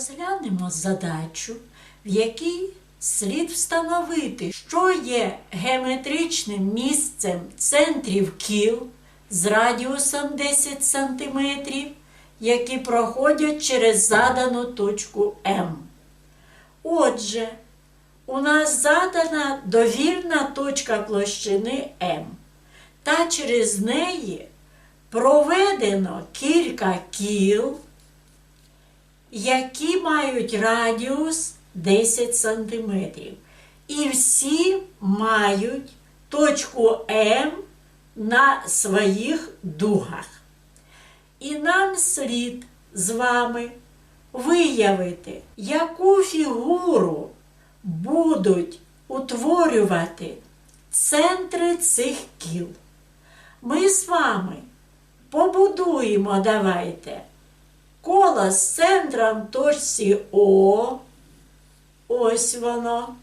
Розглянемо задачу, в якій слід встановити, що є геометричним місцем центрів кіл з радіусом 10 см, які проходять через задану точку М. Отже, у нас задана довільна точка площини М, та через неї проведено кілька кіл, які мають радіус 10 см. І всі мають точку М на своїх дугах. І нам слід з вами виявити, яку фігуру будуть утворювати центри цих кіл. Ми з вами побудуємо, давайте, коло з центром точці О. Ось воно.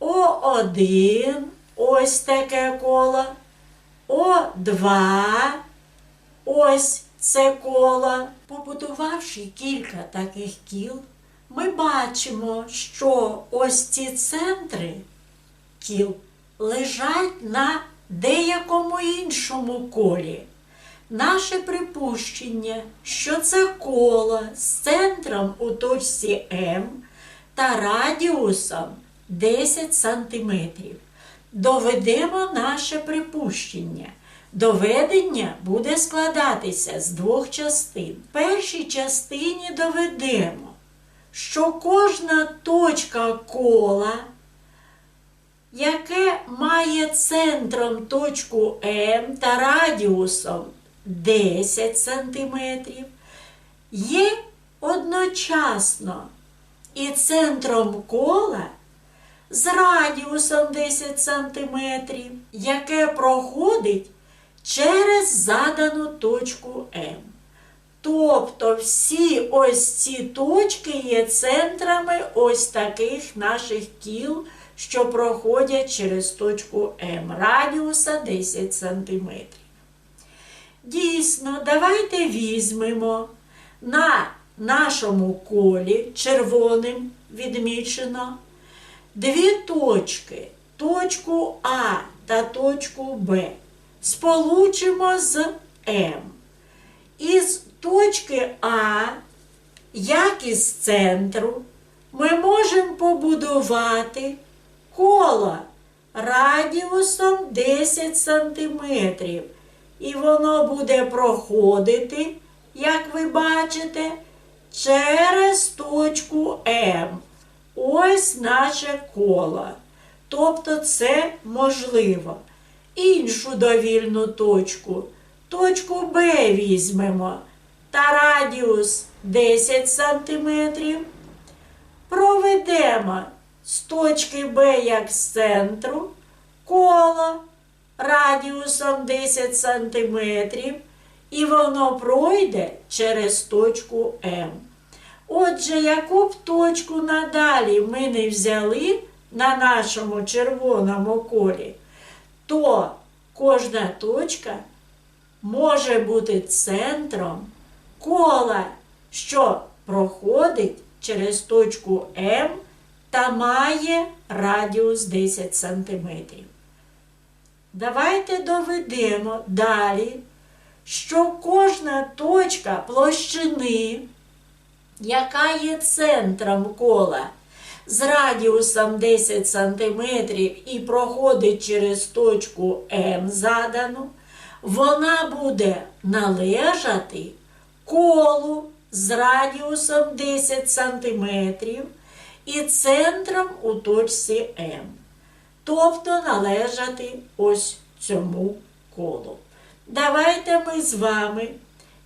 О1, ось таке коло. О2, ось це коло. Побудувавши кілька таких кіл, ми бачимо, що ось ці центри кіл лежать на деякому іншому колі. Наше припущення, що це коло з центром у точці М та радіусом 10 см. Доведемо наше припущення. Доведення буде складатися з двох частин. В першій частині доведемо, що кожна точка кола, яке має центром точку М та радіусом 10 см, є одночасно і центром кола з радіусом 10 см, яке проходить через задану точку М. Тобто всі ось ці точки є центрами ось таких наших кіл, що проходять через точку М радіуса 10 см. Дійсно, давайте візьмемо на нашому колі червоним відмічено дві точки, точку А та точку Б. Сполучимо з М. Із точки А, як із центру, ми можемо побудувати коло радіусом 10 см. І воно буде проходити, як ви бачите, через точку М. Ось наше коло. Тобто це можливо. Іншу довільну точку. Точку Б візьмемо. Та радіус 10 см. Проведемо з точки Б як з центру коло радіусом 10 см. І воно пройде через точку М. Отже, яку б точку надалі ми не взяли на нашому червоному колі, то кожна точка може бути центром кола, що проходить через точку М та має радіус 10 см. Давайте доведемо далі, що кожна точка площини яка є центром кола з радіусом 10 см і проходить через точку М задану, вона буде належати колу з радіусом 10 см і центром у точці М. Тобто належати ось цьому колу. Давайте ми з вами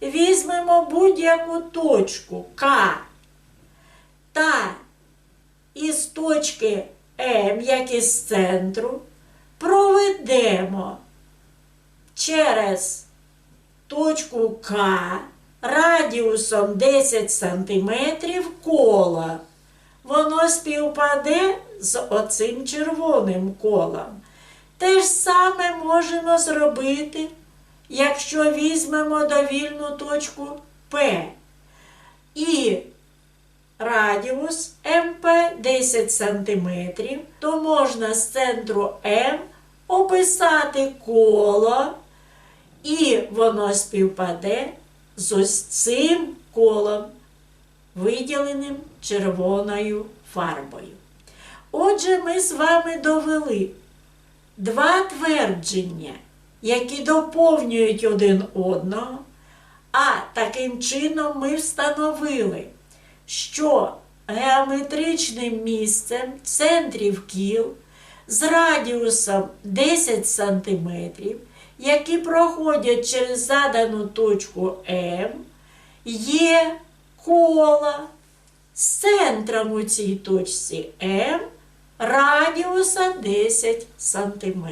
візьмемо будь-яку точку К та із точки М, як із центру, проведемо через точку К радіусом 10 см кола. Воно співпаде з оцим червоним колом. Те ж саме можемо зробити якщо візьмемо довільну точку П і радіус МП 10 см, то можна з центру М описати коло, і воно співпаде з ось цим колом, виділеним червоною фарбою. Отже, ми з вами довели два твердження, які доповнюють один одного, а таким чином ми встановили, що геометричним місцем центрів кіл з радіусом 10 см, які проходять через задану точку М, є кола з центром у цій точці М радіуса 10 см.